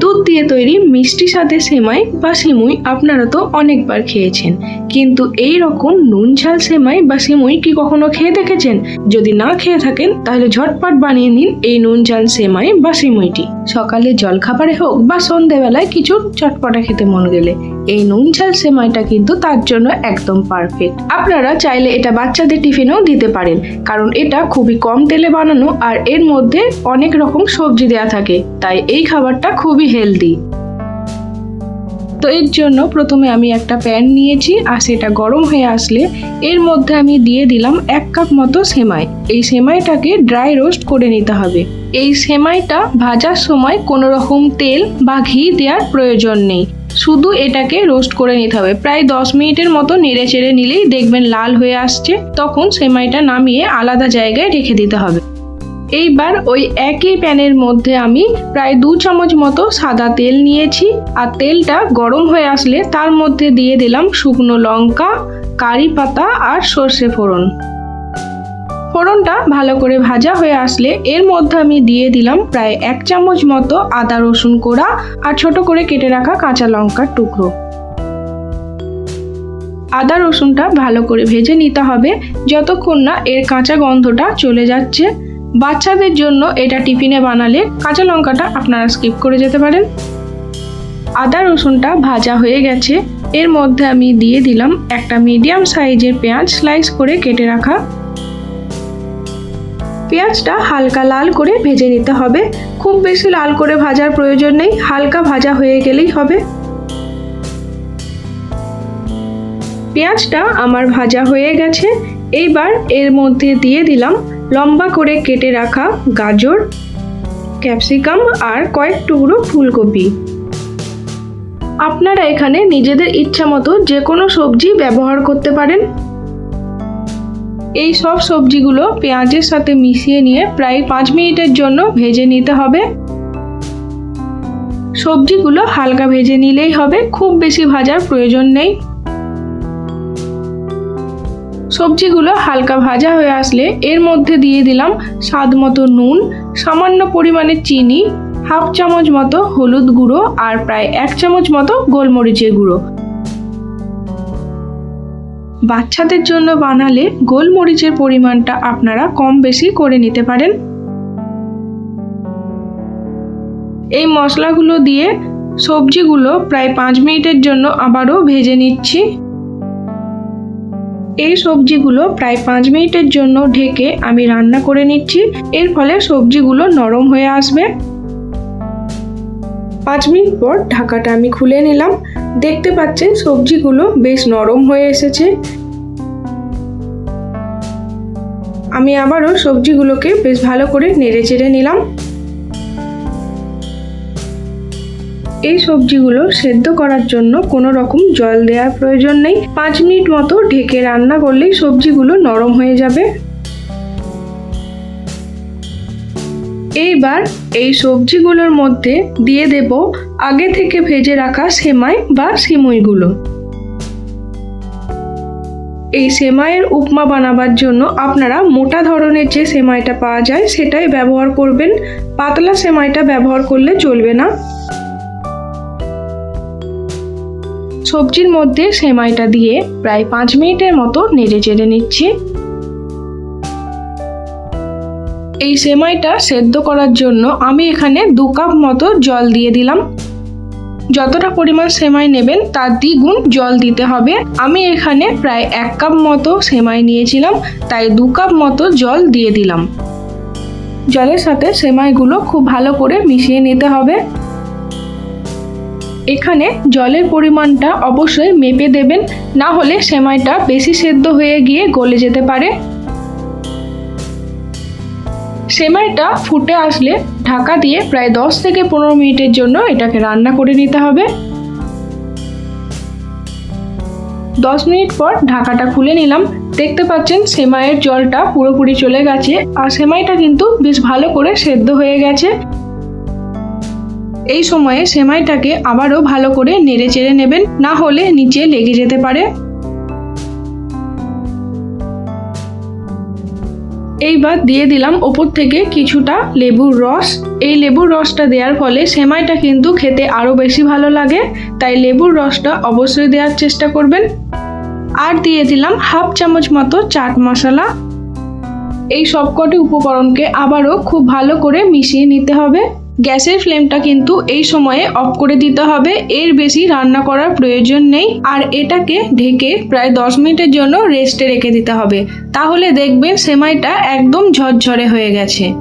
দুধ দিয়ে তৈরি মিষ্টি স্বাদে সেমাই বা সিমুই আপনারা তো অনেকবার খেয়েছেন। কিন্তু এই রকম নুন, ঝাল সেমাই বা সিমুই কি কখনো খেয়ে দেখেছেন? যদি না খেয়ে থাকেন, তাহলে ঝটপট বানিয়ে নিন এই নুন, ঝাল সেমাই বা সিমুইটি। সকালে জলখাবারে হোক বা সন্ধেবেলায় কিছু চটপটা খেতে মন গেলে। এই নুন ঝাল সেমাইটা কিন্তু তার জন্য একদম পারফেক্ট আপনারা চাইলে এটা বাচ্চাদের টিফিনেও দিতে পারেন, কারণ এটা খুবই কম তেলে বানানো আর এর মধ্যে অনেক রকম সবজি দেওয়া থাকে, তাই এই খাবারটা খুবই হেলদি তো এর জন্য প্রথমে আমি একটা প্যান নিয়েছি আর সেটা গরম হয়ে আসলে এর মধ্যে আমি দিয়ে দিলাম এক কাপ মতো সেমাই। এই সেমাইটাকে ড্রাই রোস্ট করে নিতে হবে। এই সেমাইটা ভাজার সময় কোনো রকম তেল বা ঘি দেওয়ার প্রয়োজন নেই। শুধু এটাকে রোস্ট করে নিতে হবে। প্রায় দশ মিনিটের মতো নেড়ে চেড়ে নিলেই দেখবেন লাল হয়ে আসছে। তখন সেমাইটা নামিয়ে আলাদা জায়গায় রেখে দিতে হবে। এইবার ওই একই প্যানের মধ্যে আমি প্রায় দু চামচ মতো সাদা তেল নিয়েছি। আর তেলটা গরম হয়ে আসলে তার মধ্যে দিয়ে দিলাম শুকনো লঙ্কা, কারি পাতা আর সর্ষে ফোড়ন। ফোড়নটা ভালো করে ভাজা হয়ে আসলে এর মধ্যে আমি দিয়ে দিলাম প্রায় এক চামচ মতো আদা রসুন কোড়া আর ছোট করে কেটে রাখা কাঁচা লঙ্কার টুকরো। আদা রসুনটা ভালো করে ভেজে নিতে হবে যতক্ষণ না এর কাঁচা গন্ধটা চলে যাচ্ছে। বাচ্চাদের জন্য এটা টিফিনে বানালে কাঁচা লঙ্কাটা আপনারা স্কিপ করে যেতে পারেন। আদা রসুনটা ভাজা হয়ে গেছে। এর মধ্যে আমি দিয়ে দিলাম একটা মিডিয়াম সাইজের পেঁয়াজ স্লাইস করে কেটে রাখা পেঁয়াজটা হালকা লাল করে ভেজে নিতে হবে। খুব বেশি লাল করে ভাজার প্রয়োজন নেই, হালকা ভাজা হয়ে গেলেই হবে। পেঁয়াজটা আমার ভাজা হয়ে গেছে। এইবার এর মধ্যে দিয়ে দিলাম লম্বা করে কেটে রাখা গাজর, ক্যাপসিকাম আর কয়েক টুকরো ফুলকপি। আপনারা এখানে নিজেদের ইচ্ছা মতো যে কোনো সবজি ব্যবহার করতে পারেন। এই সব সবজিগুলো পেঁয়াজের সাথে মিশিয়ে নিয়ে প্রায় পাঁচ মিনিটের জন্য ভেজে নিতে হবে। সবজিগুলো হালকা ভেজে নিলেই হবে, খুব বেশি ভাজার প্রয়োজন নেই। সবজিগুলো হালকা ভাজা হয়ে আসলে এর মধ্যে দিয়ে দিলাম স্বাদ মতো নুন, সামান্য পরিমাণে চিনি, হাফ চামচ মতো হলুদ গুঁড়ো আর প্রায় এক চামচ মতো গোলমরিচের গুঁড়ো। বাচ্চাদের জন্য বানালে গোলমরিচের পরিমাণটা আপনারা কম বেশি করে নিতে পারেন। এই মশলাগুলো দিয়ে সবজিগুলো প্রায় পাঁচ মিনিটের জন্য আবারও ভেজে নিচ্ছি। এই সবজিগুলো প্রায় পাঁচ মিনিটের জন্য ঢেকে আমি রান্না করে নিচ্ছি। এর ফলে সবজিগুলো নরম হয়ে আসবে। পাঁচ মিনিট পর ঢাকাটা আমি খুলে নিলাম। দেখতে পাচ্ছেন সবজিগুলো বেশ নরম হয়ে এসেছে। আমি আবারও সবজিগুলোকে বেশ ভালো করে নেড়ে চেড়ে নিলাম। এই সবজিগুলো সেদ্ধ করার জন্য কোনো রকম জল দেওয়ার প্রয়োজন নেই। পাঁচ মিনিট মতো ঢেকে রান্না করলেই সবজিগুলো নরম হয়ে যাবে। এইবার এই সবজিগুলোর মধ্যে দিয়ে দেব আগে থেকে ভেজে রাখা সেমাই বা সিমুইগুলো। এই সেমাইয়ের উপমা বানাবার জন্য আপনারা মোটা ধরনের যে সেমাইটা পাওয়া যায় সেটাই ব্যবহার করবেন। পাতলা সেমাইটা ব্যবহার করলে চলবে না। সবজির মধ্যে সেমাইটা দিয়ে প্রায় পাঁচ মিনিটের মতো নেড়ে চেড়ে নিচ্ছি। এই সেমাইটা সেদ্ধ করার জন্য আমি এখানে দু কাপ মতো জল দিয়ে দিলাম। যতটা পরিমাণ সেমাই নেবেন, তার দ্বিগুণ জল দিতে হবে। আমি এখানে প্রায় এক কাপ মতো সেমাই নিয়েছিলাম, তাই দু কাপ মতো জল দিয়ে দিলাম। জলের সাথে সেমাইগুলো খুব ভালো করে মিশিয়ে নিতে হবে। এখানে জলের পরিমাণটা অবশ্যই মেপে দেবেন, না হলে সেমাইটা বেশি সেদ্ধ হয়ে গিয়ে গলে যেতে পারে। সেমাইটা ফুটে আসলে ঢাকা দিয়ে প্রায় দশ থেকে পনেরো মিনিটের জন্য এটাকে রান্না করে নিতে হবে। দশ মিনিট পর ঢাকাটা খুলে নিলাম। দেখতে পাচ্ছেন সেমাইয়ের জলটা পুরোপুরি চলে গেছে আর সেমাইটা কিন্তু বেশ ভালো করে সেদ্ধ হয়ে গেছে। এই সময়ে সেমাইটাকে আবারও ভালো করে নেড়ে চেড়ে নেবেন, না হলে নিচে লেগে যেতে পারে। এইবার দিয়ে দিলাম ওপর থেকে কিছুটা লেবুর রস। এই লেবুর রসটা দেওয়ার ফলে সেমাইটা কিন্তু খেতে আরও বেশি ভালো লাগে, তাই লেবুর রসটা অবশ্যই দেওয়ার চেষ্টা করবেন। আর দিয়ে দিলাম হাফ চামচ মতো চাট মশলা। এই সবকটি উপকরণকে আবারও খুব ভালো করে মিশিয়ে নিতে হবে। গ্যাসের ফ্লেমটা কিন্তু এই সময়ে অফ করে দিতে হবে। এর বেশি রান্না করার প্রয়োজন নেই। আর এটাকে ঢেকে প্রায় দশ মিনিটের জন্য রেস্টে রেখে দিতে হবে। তাহলে দেখবেন সেমাইটা একদম ঝরঝরে হয়ে গেছে।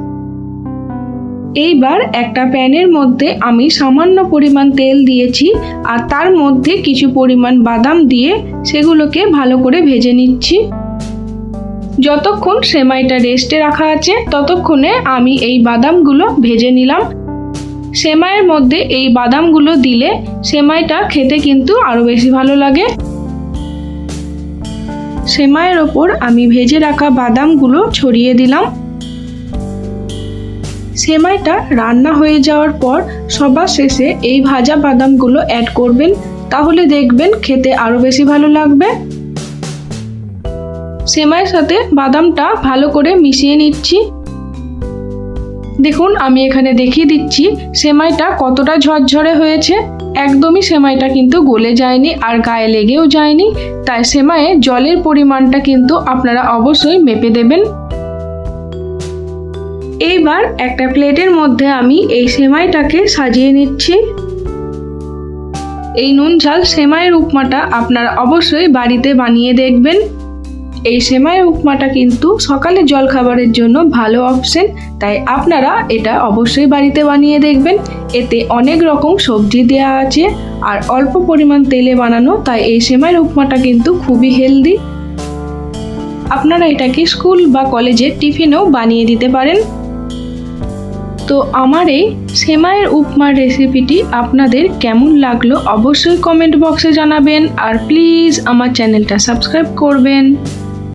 এইবার একটা প্যানের মধ্যে আমি সামান্য পরিমাণ তেল দিয়েছি আর তার মধ্যে কিছু পরিমাণ বাদাম দিয়ে সেগুলোকে ভালো করে ভেজে নিচ্ছি। যতক্ষণ সেমাইটা রেস্টে রাখা আছে, ততক্ষণে আমি এই বাদামগুলো ভেজে নিলাম। সেমাইয়ের মধ্যে এই বাদামগুলো দিলে সেমাইটা খেতে কিন্তু আরও বেশি ভালো লাগে। সেমাইয়ের ওপর আমি ভেজে রাখা বাদামগুলো ছড়িয়ে দিলাম। সেমাইটা রান্না হয়ে যাওয়ার পর সবার শেষে এই ভাজা বাদামগুলো অ্যাড করবেন, তাহলে দেখবেন খেতে আরও বেশি ভালো লাগবে। সেমাইয়ের সাথে বাদামটা ভালো করে মিশিয়ে নিচ্ছি। দেখুন, আমি এখানে দেখিয়ে দিচ্ছি, সেমাইটা কতটা ঝরঝরে হয়েছে। একদমই সেমাইটা কিন্তু গলে যায়নি আর গায়ে লেগেও যায়নি। তাই সেমাইয়ে জলের পরিমাণটা কিন্তু আপনারা অবশ্যই মেপে দেবেন। এইবার একটা প্লেটের মধ্যে আমি এই সেমাইটাকে সাজিয়ে নিচ্ছি। এই নুন ঝাল সেমাইয়ের উপমাটা আপনারা অবশ্যই বাড়িতে বানিয়ে দেখবেন। এই সেমাইয়ের উপমাটা কিন্তু সকালে জল খাবারের জন্য ভালো অপশন তাই আপনারা এটা অবশ্যই বাড়িতে বানিয়ে দেখবেন। এতে অনেক রকম সবজি দেওয়া আছে, আর অল্প পরিমাণ তেলে বানানো, তাই এই সেমাইয়ের উপমাটা কিন্তু খুবই হেলদি আপনারা এটাকে স্কুল বা কলেজে টিফিনেও বানিয়ে দিতে পারেন। তো আমার এই সেমাইয়ের উপমার রেসিপিটি আপনাদের কেমন লাগল অবশ্যই কমেন্ট বক্সে জানাবেন, আর প্লিজ আমার চ্যানেলটা সাবস্ক্রাইব করবেন।